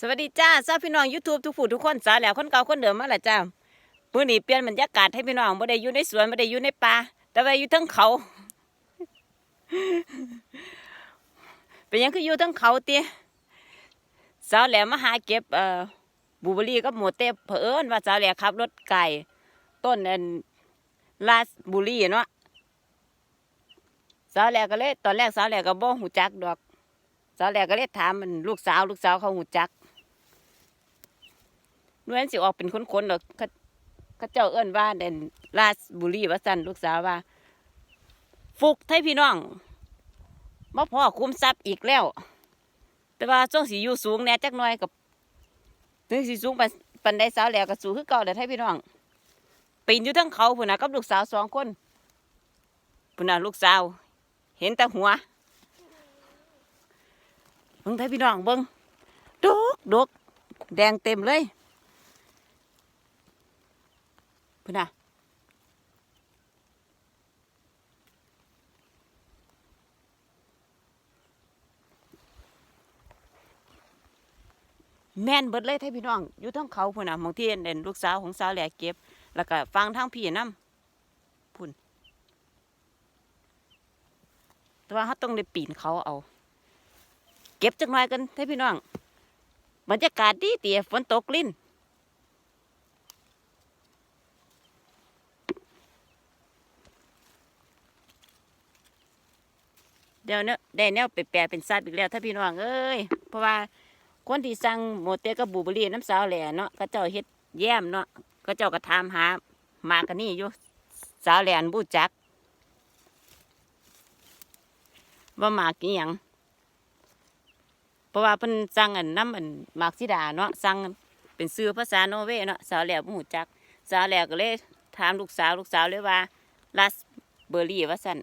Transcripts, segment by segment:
สวัสดีจ้าทราบพี่น้องยูทูบทุกผู้ทุกคนสาแล้วคนเก่าคนเดิมมาละจ้ามื้อนี้เปลี่ยนบรรยากาศให้พี่น้องบ่ได้อยู่ในสวนบ่ได้อยู่ในป่าแต่ว่าอยู่ทั้งเขา เป็นยังคืออยู่ทั้งเขาเตี้ยสาวแหลมมาหาเก็บเอ่อบูเบอรี่กับหมูเต้เผอิญว่าสาวแหลมขับรถไก่ต้นอันลาสบุรีเนาะสาวแหลมก็เลยตอนแรกสาวแหลมก็บ่หูจักดอกสาวแหลมก็เลยถามมันลูกสาว ลูกสาวเขาหูจัก นวลสิออกเป็นคนๆดอกเขาเขาเจ้าเอิ้นว่าเด่นราชบุรีว่าสั่นลูกสาวว่า ฟุกไทยพี่น้องมาพ่อคุ้มทรัพย์อีกแล้ว แต่ว่าช่วงสีอยู่สูงแน่จักหน่อยกับถึงสีสูงปันได้สาวแหลวกับสูงคือเก่าแต่ไทยพี่น้องปีนอยู่ทั้งเขาพุ่นนะกับลูกสาวสองคนพุ่นนะลูกสาว เห็นแต่หัวเบิ่งไทยพี่น้องเบิ่งดกดกแดงเต็มเลย พุ่นน่ะแม่นเบิดเลยไทยพี่น้อง อยู่ทั้งเขาพุ่นน่ะมองที่เด่นลูกสาวของสาวแหลกเก็บ แล้วก็ฟังทางพี่น้ำพุ่นแต่ว่าเขาต้องได้ปีนเขาเอา เก็บจักหน่อยกันไทยพี่น้องบรรยากาศดีเตี๋ยฝนตกลิ้น เดี๋ยวเนาะได้แนวไปแปลเป็นสัตว์อีกแล้ว ถ้าพี่น้องเอ้ยเพราะว่าคนที่สั่งโมเตกับบูเบอรี่น้ำสาวแหล่เนาะก็เจ้าเฮ็ดแย้มเนาะก็เจ้าก็ถามหาหมากันนี่อยู่สาวแหลนบูจักว่าหมากกี่หยังเพราะว่าเพิ่นสั่งอันน้ำอันหมากซิดาเนาะสั่งเป็นซื้อภาษาโนเวเนาะสาวแหล่บ่ฮู้จักสาวแหล่ก็เลยถามลูกสาวลูกสาวเลยว่าลัสเบอร์รี่ว่าซั่น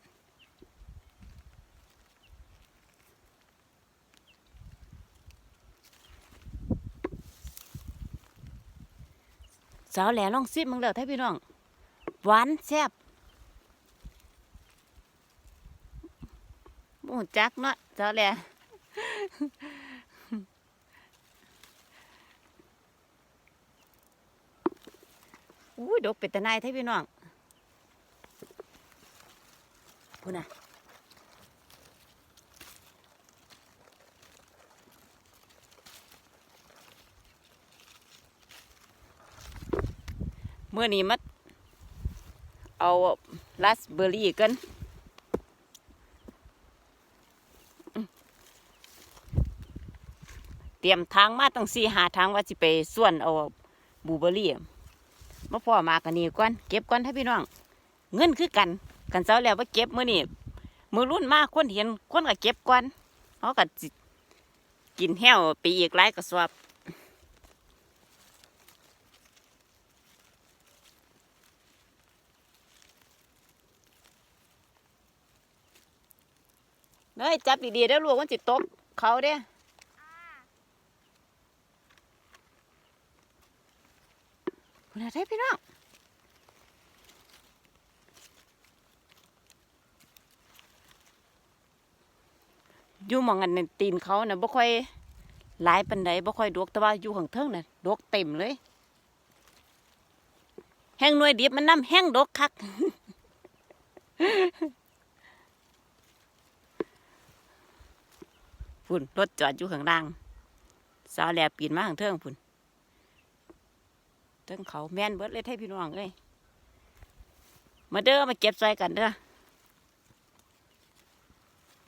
สาวแหล่ลองซิมมึงเด้อท่าพี่น้อง หวานแซ่บบูจักเนาะสาวแหล่อุ้ยดกเป็ดตะนายท่านพี่น้องพูน่ะ เมื่อนี้มัดเอาราสเบอร์รี่กันอืมเตรียมทางมาตั้งสี่หาทางว่าสิไปส่วนเอาบูเบอร์รี่มาพ่อมากันนี่ก่อนเก็บก่อนให้พี่น้อง เงินคือกัน กันเจ้าแล้วว่าเก็บมื้อนี้มือรุ่นมากคนเห็นคนก็เก็บก่อนเขาก็กินแห้วไปอีกหลายกระสอบ เฮ้ยจับดีๆเด้ลูกมันสิตกเขาเด้คุณอาได้พี่น้องอยู่มองอันนั้นตีนเขาน่ะบ่ค่อยหลายปันใดบ่ค่อยดกแต่ว่าอยู่ข้างเทิงน่ะดกเต็มเลย แห้งหน่วยดิบมันน้ำแห้งดกคัก พุ่นรถจอดอยู่ข้างล่างสาวแหลบปีนมาข้างเทิงพุ่นเทิงเขาแม่นเบิดเลยให้พี่น้องเอ้ยมาเด้อมาเก็บซอยกันเด้อ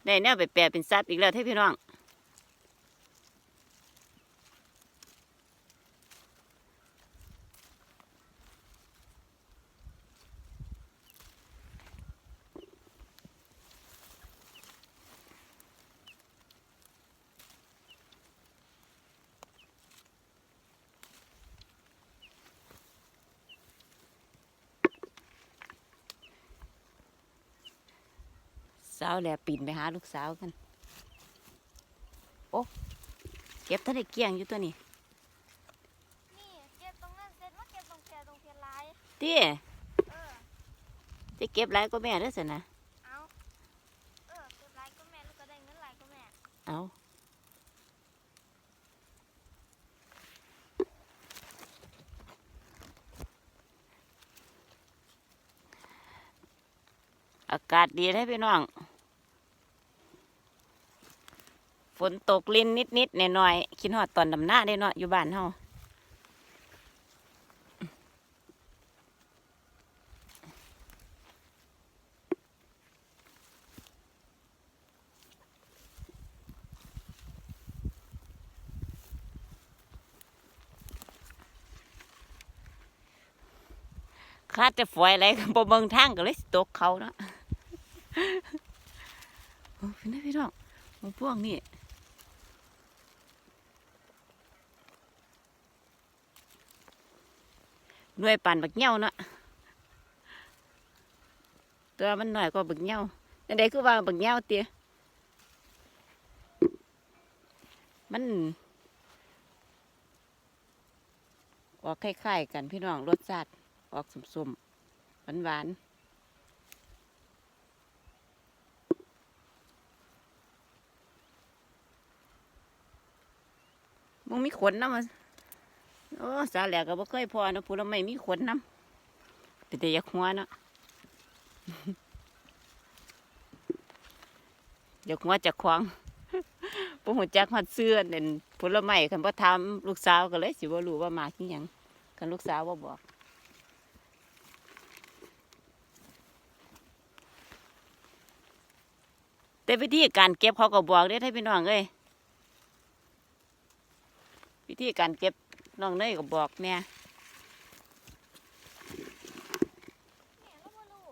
ได้แนวไปแปลเป็นซับอีกแล้วให้พี่น้อง สาวแหลปิ่นไปหาลูกสาวกัน โอ้เก็บท่านไเกียงอยู่ตัวนี้นี่เก็บตรงนั้นเสร็จว่าเก็บตรงแกตรงเพียร้ายเต้เออะเก็บไรก็แม่เด้อสินะเอาเออเก็บไรก็แม่แล้วก็ได้เงินไรก็แม่เอาอากาศดีให้พี่น้อง ฝนตกลินนิดนิดๆหน่อยๆคิดฮอดตอนดำหน้าได้เนาะอยู่บ้านเฮาคาดจะฝอยอะไรก็บ่เบิ่งทางก็เลยตกเขาเนาะโอ้พี่น้องพี่น้องพวกนี่หน่ วยปันบักเหย้าเนาะตัวมันหน่อยกว่าบักเหย้าอันใดคือว่าบักเหย้าเตี้ยมันออกคล้ายๆกันพี่น้องรสชาติออกสุ่มๆหวานๆมึงมีขนน้ำมัน อ้สาแหลกก็บ่เคยพอเนาะพูดแล้วไม่มีขนน้ำเป็นแต่ยากหัวเนาะยากหัวจากควางปุ่หัวจักหัดเสื้อเด่นผลไม้คันพ่ทำลูกสาวก็เลยสิบ่รู้ว่ามาที่ยังคันลูกสาวบ่บอกแต่วิธีการเก็บเขาก็บอกได้ให้พี่น้องเอ้ยวิธีการเก็บ น้องเนยก็บอกเนี่ยแม่ก็บ่รู้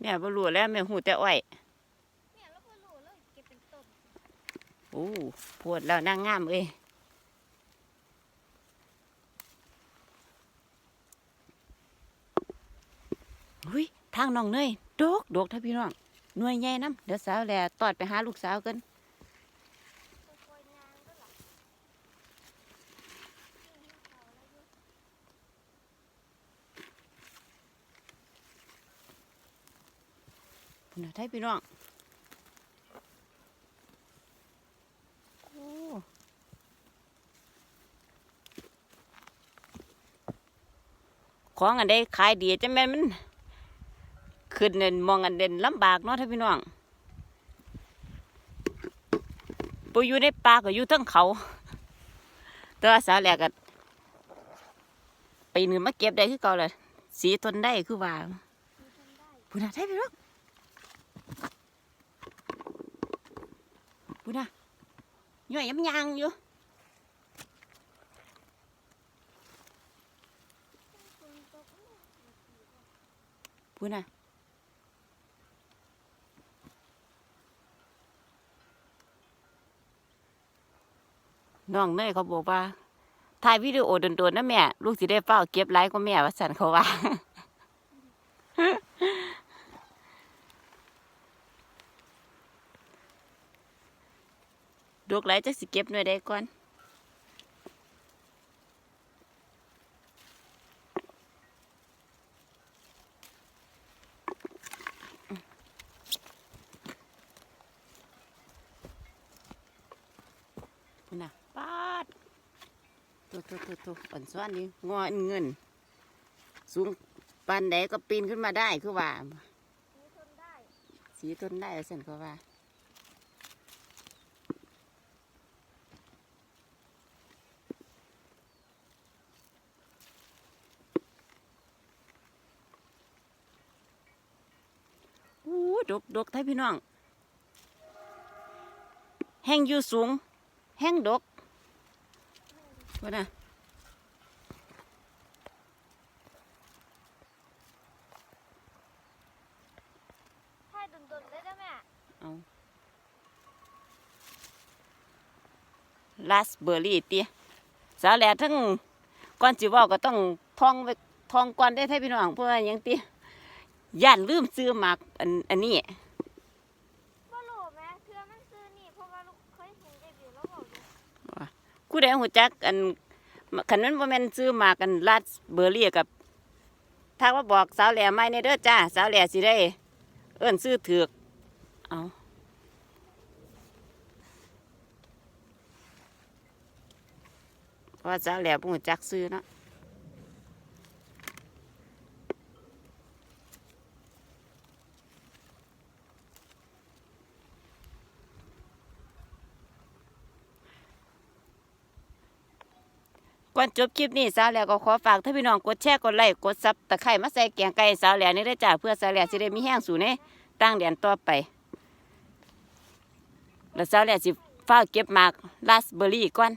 แม่บ่รู้แล้วแม่หูแต่อ้อยแม่ก็บ่รู้เลยเก็บเป็นต้นโอ้ปวดแล้วนางงามเอ้ยหุยทางน้องเนยดกดกถ้าพี่น้องหน่วยใหญ่น้ำเดี๋ยวสาวแหล่ตอดไปหาลูกสาวกัน ค่อยๆนางก็หล่ะนี่เขาแล้วอยู่ พุ่ นน่ะไทยพี่น้องโอ้ของอันใดขายดีจังแม่นมันขึ้นเด่นมองอันเด่นลำบากเนาะท่านพี่น้องปูอยู่ในป่าก็อยู่ทั้งเขาตัวสาวแหลกก็ปีนึงมาเก็บได้คือเก่าเลยสีทนได้คือว่ามีทำได้พูน่ะไทยพี่น้อง พูน่ะย่อยยำยางอยู่ฝนตกอู้พูน่ะน้องเนยเขาบอกว่าถ่ายวิดีโอโดนๆนะแม่ ลูกสิได้เฝ้าเก็บไลค์ก็แม่ว่าสันเขาว่า ดกไลค์จะสิเก็บหน่วยได้ก่อนพุ่นน่ะปาดตัวตัวตัวตัวอ่อนซ้อนนี่งอเงิน สูงปานใดก็ปีนขึ้นมาได้คือว่ามีทนได้สีต้นได้เส้นเขาว่า อู้ ดกดกไทยพี่น้อง แห้งอยู่สูง แห้งดกว่าน่ะถ้าดนๆเลยได้แม่เอาลาสเบอร์รี่เตี้ยสาวแหล่ทั้งก่อนสิเว่าก็ต้องท่องไปท่องก่อนได้ไทยพี่น้องเพราะว่าหยังเตี้ย ย่านลืมซื้อหมากอันอันนี้บ่รู้แม่เทื่อมันซื้อนี่เพราะว่าลูกเคยเห็นได้บิวแล้วบอกอยู่กูได้หูจักอันคันนั้นบ่แม่นซื้อหมากอันลาสเบอร์รี่กับถ้าว่าบอกสาวแหล่ไม่ในเด้อจ้าสาวแหล่สิได้ เอิ้นซื้อถือกเอาเพราะว่าสาวแหล่บ่หูจักซื้อเนาะ ก่อนจบคลิปนี้สาวแหล้วก็ขอฝากท่าพี่น้องกดแชร์กดไลค์กดซับตะไคร้มาใส่แกงไก่สาวแหล้วนี่ได้จ้าเพื่อสาวแหล้วสิได้มีแห้งสู่ในตั้งเดือนต่อไป แล้วสาวแหล้วสิฟ้าเก็บหมากราสเบอร์รี่ก่อน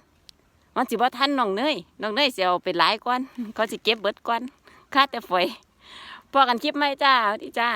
มันสิบ่ทันน้องเนยน้องเนยสิเอาไปหลายก่อนเขาสิเก็บเบิดก่อนค่าแต่ฝอยพอกันคลิปไหมจ้าสวัสดีจ้า